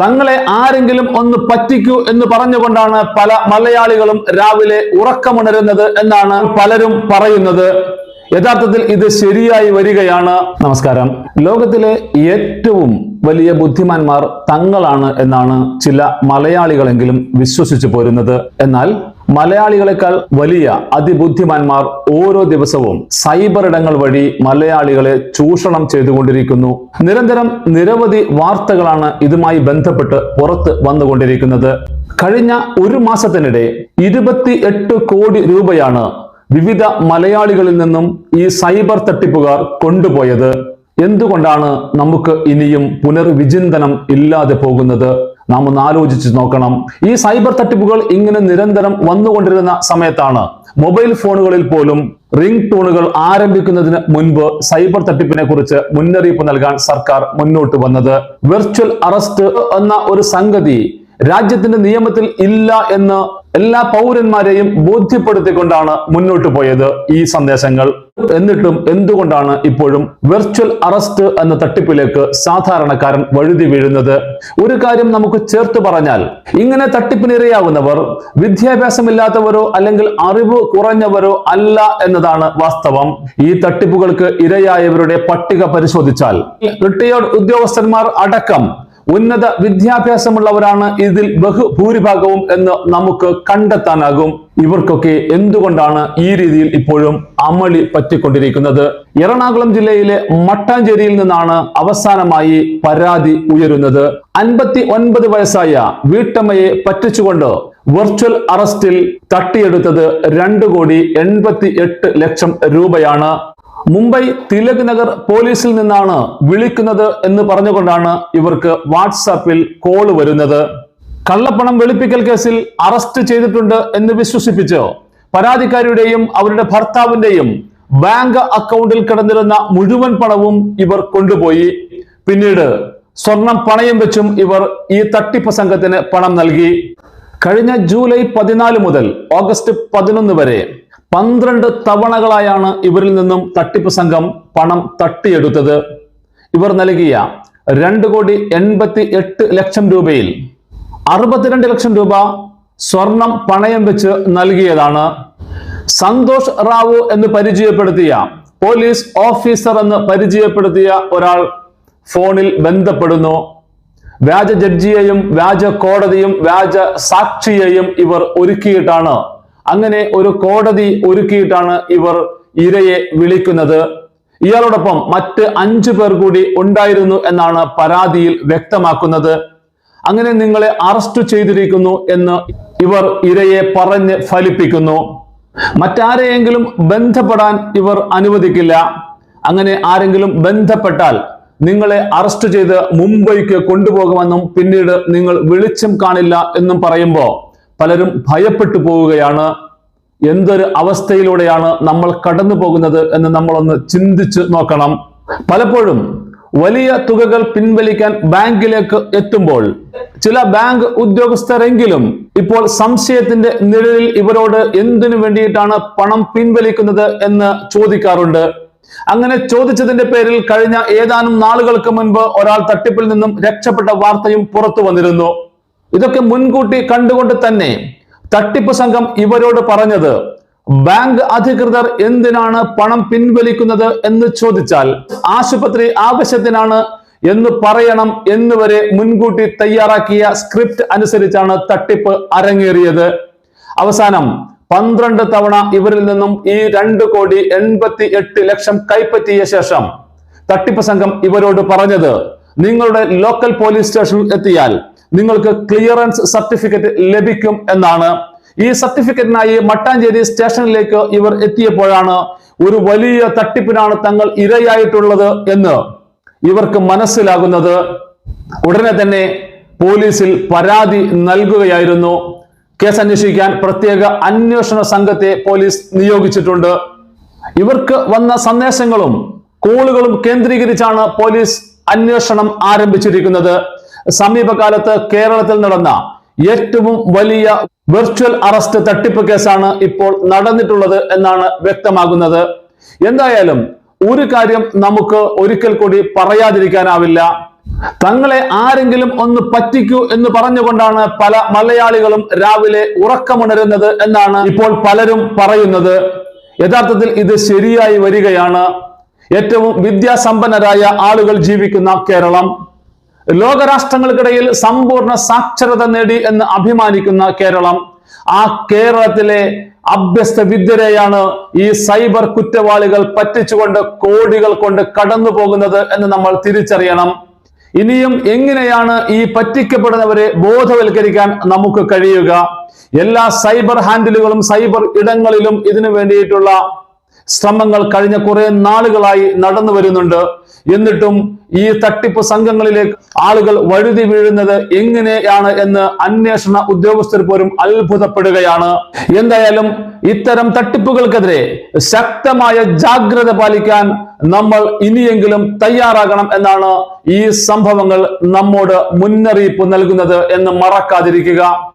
തങ്ങളെ ആരെങ്കിലും ഒന്ന് പറ്റിക്കൂ എന്ന് പറഞ്ഞുകൊണ്ടാണ് പല മലയാളികളും രാവിലെ ഉറക്കമുണരുന്നത് എന്നാണ് പലരും പറയുന്നത്. യഥാർത്ഥത്തിൽ ഇത് ശരിയായി വരികയാണ്. നമസ്കാരം. ലോകത്തിലെ ഏറ്റവും വലിയ ബുദ്ധിമാന്മാർ തങ്ങളാണ് എന്നാണ് ചില മലയാളികളെങ്കിലും വിശ്വസിച്ചു പോരുന്നത്. എന്നാൽ മലയാളികളെക്കാൾ വലിയ അതിബുദ്ധിമാന്മാർ ഓരോ ദിവസവും സൈബർ ഇടങ്ങൾ വഴി മലയാളികളെ ചൂഷണം ചെയ്തുകൊണ്ടിരിക്കുന്നു. നിരന്തരം നിരവധി വാർത്തകളാണ് ഇതുമായി ബന്ധപ്പെട്ട് പുറത്ത് വന്നുകൊണ്ടിരിക്കുന്നത്. കഴിഞ്ഞ ഒരു മാസത്തിനിടെ ഇരുപത്തി എട്ട് കോടി രൂപയാണ് വിവിധ മലയാളികളിൽ നിന്നും ഈ സൈബർ തട്ടിപ്പുകാർ കൊണ്ടുപോയത്. എന്തുകൊണ്ടാണ് നമുക്ക് ഇനിയും പുനർവിചിന്തനം ഇല്ലാതെ പോകുന്നത്? നാം ഒന്ന് ആലോചിച്ച് നോക്കണം. ഈ സൈബർ തട്ടിപ്പുകൾ ഇങ്ങനെ നിരന്തരം വന്നുകൊണ്ടിരുന്ന സമയത്താണ് മൊബൈൽ ഫോണുകളിൽ പോലും റിംഗ് ടൂണുകൾ ആരംഭിക്കുന്നതിന് മുൻപ് സൈബർ തട്ടിപ്പിനെ കുറിച്ച് മുന്നറിയിപ്പ് നൽകാൻ സർക്കാർ മുന്നോട്ട് വന്നത്. വെർച്വൽ അറസ്റ്റ് എന്ന ഒരു സംഗതി രാജ്യത്തിന്റെ നിയമത്തിൽ ഇല്ല എന്ന് എല്ലാ പൗരന്മാരെയും ബോധ്യപ്പെടുത്തിക്കൊണ്ടാണ് മുന്നോട്ട് പോയത് ഈ സന്ദേശങ്ങൾ. എന്നിട്ടും എന്തുകൊണ്ടാണ് ഇപ്പോഴും വെർച്വൽ അറസ്റ്റ് എന്ന തട്ടിപ്പിലേക്ക് സാധാരണക്കാരൻ വഴുതി വീഴുന്നത്? ഒരു കാര്യം നമുക്ക് ചേർത്ത് പറഞ്ഞാൽ ഇങ്ങനെ തട്ടിപ്പിനിരയാകുന്നവർ വിദ്യാഭ്യാസമില്ലാത്തവരോ അല്ലെങ്കിൽ അറിവ് കുറഞ്ഞവരോ അല്ല എന്നതാണ് വാസ്തവം. ഈ തട്ടിപ്പുകൾക്ക് ഇരയായവരുടെ പട്ടിക പരിശോധിച്ചാൽ റിട്ടയേർഡ് ഉദ്യോഗസ്ഥന്മാർ അടക്കം ഉന്നത വിദ്യാഭ്യാസമുള്ളവരാണ് ഇതിൽ ബഹുഭൂരിഭാഗവും എന്ന് നമുക്ക് കണ്ടെത്താനാകും. ഇവർക്കൊക്കെ എന്തുകൊണ്ടാണ് ഈ രീതിയിൽ ഇപ്പോഴും അമളി പറ്റിക്കൊണ്ടിരിക്കുന്നത്? എറണാകുളം ജില്ലയിലെ മട്ടാഞ്ചേരിയിൽ നിന്നാണ് അവസാനമായി പരാതി ഉയരുന്നത്. അൻപത്തി ഒൻപത് വയസ്സായ വീട്ടമ്മയെ പറ്റിച്ചുകൊണ്ട് വെർച്വൽ അറസ്റ്റിൽ തട്ടിയെടുത്തത് രണ്ട് കോടി എൺപത്തി എട്ട് ലക്ഷം രൂപയാണ്. മുംബൈ തിലക് നഗർ പോലീസിൽ നിന്നാണ് വിളിക്കുന്നത് എന്ന് പറഞ്ഞുകൊണ്ടാണ് ഇവർക്ക് വാട്സാപ്പിൽ കോൾ വരുന്നത്. കള്ളപ്പണം വെളുപ്പിക്കൽ കേസിൽ അറസ്റ്റ് ചെയ്തിട്ടുണ്ട് എന്ന് വിശ്വസിപ്പിച്ച് പരാതിക്കാരിയുടെയും അവരുടെ ഭർത്താവിന്റെയും ബാങ്ക് അക്കൗണ്ടിൽ കിടന്നിരുന്ന മുഴുവൻ പണവും ഇവർ കൊണ്ടുപോയി. പിന്നീട് സ്വർണം പണയം വെച്ചും ഇവർ ഈ തട്ടിപ്പ് സംഘത്തിന് പണം നൽകി. കഴിഞ്ഞ ജൂലൈ പതിനാല് മുതൽ ഓഗസ്റ്റ് പതിനൊന്ന് വരെ പന്ത്രണ്ട് തവണകളായാണ് ഇവരിൽ നിന്നും തട്ടിപ്പ് സംഘം പണം തട്ടിയെടുത്തത്. ഇവർ നൽകിയ രണ്ട് കോടി എൺപത്തി എട്ട് ലക്ഷം രൂപയിൽ അറുപത്തിരണ്ട് ലക്ഷം രൂപ സ്വർണം പണയം വെച്ച് നൽകിയതാണ്. സന്തോഷ് റാവു എന്ന് പരിചയപ്പെടുത്തിയ പോലീസ് ഓഫീസർ എന്ന് പരിചയപ്പെടുത്തിയ ഒരാൾ ഫോണിൽ ബന്ധപ്പെടുന്നു. വ്യാജ ജഡ്ജിയെയും വ്യാജ കോടതിയും വ്യാജ സാക്ഷിയെയും ഇവർ ഒരുക്കിയിട്ടാണ് അങ്ങനെ ഒരു കോടതി ഒരുക്കിയിട്ടാണ് ഇവർ ഇരയെ വിളിക്കുന്നത്. ഇയാളോടൊപ്പം മറ്റ് അഞ്ചു പേർ കൂടി ഉണ്ടായിരുന്നു എന്നാണ് പരാതിയിൽ വ്യക്തമാക്കുന്നത്. അങ്ങനെ നിങ്ങളെ അറസ്റ്റ് ചെയ്തിരിക്കുന്നു എന്ന് ഇവർ ഇരയെ പറഞ്ഞ് ഫലിപ്പിക്കുന്നു. മറ്റാരെയെങ്കിലും ബന്ധപ്പെടാൻ ഇവർ അനുവദിക്കില്ല. അങ്ങനെ ആരെങ്കിലും ബന്ധപ്പെട്ടാൽ നിങ്ങളെ അറസ്റ്റ് ചെയ്ത് മുംബൈക്ക് കൊണ്ടുപോകുമെന്നും പിന്നീട് നിങ്ങൾ വെളിച്ചം കാണില്ല എന്നും പറയുമ്പോൾ പലരും ഭയപ്പെട്ടു പോവുകയാണ്. എന്തൊരു അവസ്ഥയിലൂടെയാണ് നമ്മൾ കടന്നു പോകുന്നത് എന്ന് നമ്മളൊന്ന് ചിന്തിച്ച് നോക്കണം. പലപ്പോഴും വലിയ തുകകൾ പിൻവലിക്കാൻ ബാങ്കിലേക്ക് എത്തുമ്പോൾ ചില ബാങ്ക് ഉദ്യോഗസ്ഥരെങ്കിലും ഇപ്പോൾ സംശയത്തിന്റെ നിഴലിൽ ഇവരോട് എന്തിനു വേണ്ടിയിട്ടാണ് പണം പിൻവലിക്കുന്നത് എന്ന് ചോദിക്കാറുണ്ട്. അങ്ങനെ ചോദിച്ചതിന്റെ പേരിൽ കഴിഞ്ഞ ഏതാനും നാളുകൾക്ക് മുൻപ് ഒരാൾ തട്ടിപ്പിൽ നിന്നും രക്ഷപ്പെട്ട വാർത്തയും പുറത്തു വന്നിരുന്നു. ഇതൊക്കെ മുൻകൂട്ടി കണ്ടുകൊണ്ട് തന്നെ തട്ടിപ്പ് സംഘം ഇവരോട് പറഞ്ഞത് ബാങ്ക് അധികൃതർ എന്തിനാണ് പണം പിൻവലിക്കുന്നത് എന്ന് ചോദിച്ചാൽ ആശുപത്രി ആവശ്യത്തിനാണ് എന്ന് പറയണം എന്ന് വരെ മുൻകൂട്ടി തയ്യാറാക്കിയ സ്ക്രിപ്റ്റ് അനുസരിച്ചാണ് തട്ടിപ്പ് അരങ്ങേറിയത്. അവസാനം പന്ത്രണ്ട് തവണ ഇവരിൽ നിന്നും ഈ രണ്ട് കോടി എൺപത്തി എട്ട് ലക്ഷം കൈപ്പറ്റിയ ശേഷം തട്ടിപ്പ് സംഘം ഇവരോട് പറഞ്ഞത് നിങ്ങളുടെ ലോക്കൽ പോലീസ് സ്റ്റേഷനിൽ എത്തിയാൽ നിങ്ങൾക്ക് ക്ലിയറൻസ് സർട്ടിഫിക്കറ്റ് ലഭിക്കും എന്നാണ്. ഈ സർട്ടിഫിക്കറ്റിനായി മട്ടാഞ്ചേരി സ്റ്റേഷനിലേക്ക് ഇവർ എത്തിയപ്പോഴാണ് ഒരു വലിയ തട്ടിപ്പിനാണ് തങ്ങൾ ഇരയായിട്ടുള്ളത് എന്ന് ഇവർക്ക് മനസ്സിലാകുന്നത്. ഉടനെ തന്നെ പോലീസിൽ പരാതി നൽകുകയായിരുന്നു. കേസ് അന്വേഷിക്കാൻ പ്രത്യേക അന്വേഷണ സംഘത്തെ പോലീസ് നിയോഗിച്ചിട്ടുണ്ട്. ഇവർക്ക് വന്ന സന്ദേശങ്ങളും കോളുകളും കേന്ദ്രീകരിച്ചാണ് പോലീസ് അന്വേഷണം ആരംഭിച്ചിരിക്കുന്നത്. സമീപകാലത്ത് കേരളത്തിൽ നടന്ന ഏറ്റവും വലിയ വെർച്വൽ അറസ്റ്റ് തട്ടിപ്പ് കേസാണ് ഇപ്പോൾ നടന്നിട്ടുള്ളത് എന്നാണ് വ്യക്തമാകുന്നത്. എന്തായാലും ഒരു കാര്യം നമുക്ക് ഒരിക്കൽ കൂടി പറയാതിരിക്കാനാവില്ല. തങ്ങളെ ആരെങ്കിലും ഒന്ന് പറ്റിക്കൂ എന്ന് പറഞ്ഞുകൊണ്ടാണ് പല മലയാളികളും രാവിലെ ഉറക്കമുണരുന്നത് എന്നാണ് ഇപ്പോൾ പലരും പറയുന്നത്. യഥാർത്ഥത്തിൽ ഇത് ശരിയായി വരികയാണ്. ഏറ്റവും വിദ്യാസമ്പന്നരായ ആളുകൾ ജീവിക്കുന്ന കേരളം. ലോകരാഷ്ട്രങ്ങൾക്കിടയിൽ സമ്പൂർണ സാക്ഷരത നേടി എന്ന് അഭിമാനിക്കുന്ന കേരളം. ആ കേരളത്തിലെ അഭ്യസ്ത വിദ്യരെയാണ് ഈ സൈബർ കുറ്റവാളികൾ പറ്റിച്ചുകൊണ്ട് കോടികൾ കൊണ്ട് കടന്നു പോകുന്നത് എന്ന് നമ്മൾ തിരിച്ചറിയണം. ഇനിയും എങ്ങനെയാണ് ഈ പറ്റിക്കപ്പെടുന്നവരെ ബോധവൽക്കരിക്കാൻ നമുക്ക് കഴിയുക? എല്ലാ സൈബർ ഹാൻഡിലുകളും സൈബർ ഇടങ്ങളിലും ഇതിനു വേണ്ടിയിട്ടുള്ള ശ്രമങ്ങൾ കഴിഞ്ഞ കുറെ നാളുകളായി നടന്നു വരുന്നുണ്ട്. എന്നിട്ടും ഈ തട്ടിപ്പ് സംഘങ്ങളിലേക്ക് ആളുകൾ വഴുതി വീഴുന്നത് എങ്ങനെയാണ് എന്ന് അന്വേഷണ ഉദ്യോഗസ്ഥർ പോലും അത്ഭുതപ്പെടുകയാണ്. എന്തായാലും ഇത്തരം തട്ടിപ്പുകൾക്കെതിരെ ശക്തമായ ജാഗ്രത പാലിക്കാൻ നമ്മൾ ഇനിയെങ്കിലും തയ്യാറാകണം എന്നാണ് ഈ സംഭവങ്ങൾ നമ്മോട് മുന്നറിയിപ്പ് നൽകുന്നത് എന്ന് മറക്കാതിരിക്കുക.